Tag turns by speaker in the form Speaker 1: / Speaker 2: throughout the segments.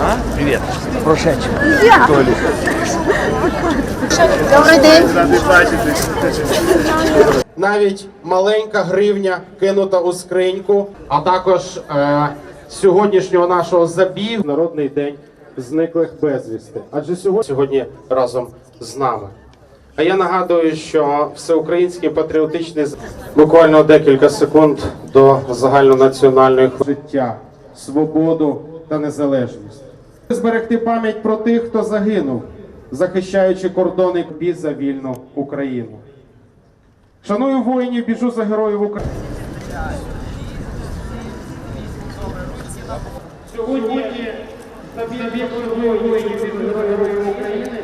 Speaker 1: А? Привіт. Прошечі. Толі.
Speaker 2: Добрий день.
Speaker 3: Навіть маленька гривня кинута у скриньку, а також е, сьогоднішнього нашого забігу. Народний день зниклих безвісти. Адже сьогодні, сьогодні разом з нами. А я нагадую, що всеукраїнський патріотичний буквально декілька секунд до загальнонаціональної життя, свободу та незалежність. Зберегти пам'ять про тих, хто загинув, захищаючи кордони бій за вільну Україну. Шаную воїнів, біжу за героїв України. Сьогодні забіг воїнів біжу героїв України.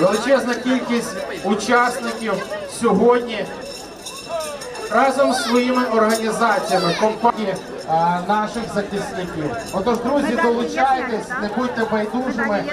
Speaker 3: Величезна кількість учасників сьогодні разом з своїми організаціями, компанії наших захисників. Отож, друзі, долучайтесь, не будьте байдужими.